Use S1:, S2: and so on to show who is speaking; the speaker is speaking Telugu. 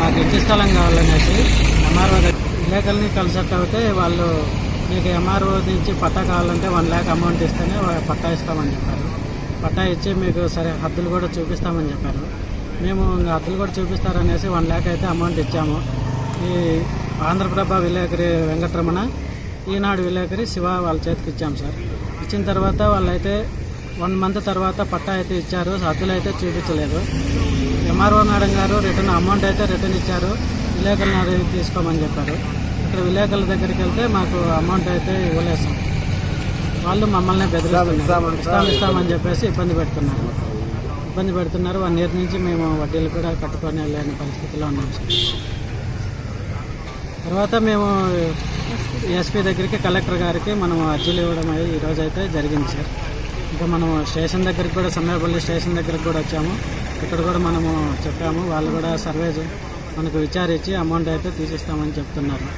S1: మాకు ఇంటి స్థలం కావాలనేసి ఎంఆర్ఓ విలేకరుని కలిసేటైతే వాళ్ళు మీకు ఎంఆర్ఓ నుంచి పట్టా కావాలంటే వన్ ల్యాక్ అమౌంట్ ఇస్తేనే పట్టా ఇస్తామని చెప్పారు. పట్టా ఇచ్చి మీకు సరే హద్దులు కూడా చూపిస్తామని చెప్పారు. మేము ఇంకా హద్దులు కూడా చూపిస్తారనేసి వన్ ల్యాక్ అయితే అమౌంట్ ఇచ్చాము. ఈ ఆంధ్రప్రభ విలేకరి వెంకటరమణ ఈనాడు విలేకరి శివ వాళ్ళ చేతికి ఇచ్చాం సార్. ఇచ్చిన తర్వాత వాళ్ళైతే వన్ మంత్ తర్వాత పట్టా అయితే ఇచ్చారు. హద్దులు అయితే చూపించలేదు. ఎంఆర్ఓ మేడం గారు రిటర్న్ అమౌంట్ అయితే రిటర్న్ ఇచ్చారు. విలేకరులను అడిగి తీసుకోమని చెప్పారు. ఇక్కడ విలేకరుల దగ్గరికి వెళ్తే మాకు అమౌంట్ అయితే ఇవ్వలేదు సార్. వాళ్ళు మమ్మల్ని బెదిరిస్తున్నారు. ఇస్తాం ఇస్తామని చెప్పేసి ఇబ్బంది పెడుతున్నారు. ఇబ్బంది పెడుతున్నారు. వన్ ఇయర్ నుంచి మేము వడ్డీలు కూడా కట్టుకొని లేని పరిస్థితిలో ఉన్నాం సార్. తర్వాత మేము ఎస్పీ దగ్గరికి కలెక్టర్ గారికి మనం అర్జీలు ఇవ్వడం అయ్యి ఈరోజు అయితే జరిగింది సార్. ఇంకా మనం స్టేషన్ దగ్గరికి కూడా సమయపల్లి స్టేషన్ దగ్గరికి కూడా వచ్చాము. ఇక్కడ కూడా మనము చెప్పాము. వాళ్ళు కూడా సర్వే మనకు విచారించి అమౌంట్ అయితే తీసిస్తామని చెప్తున్నారు.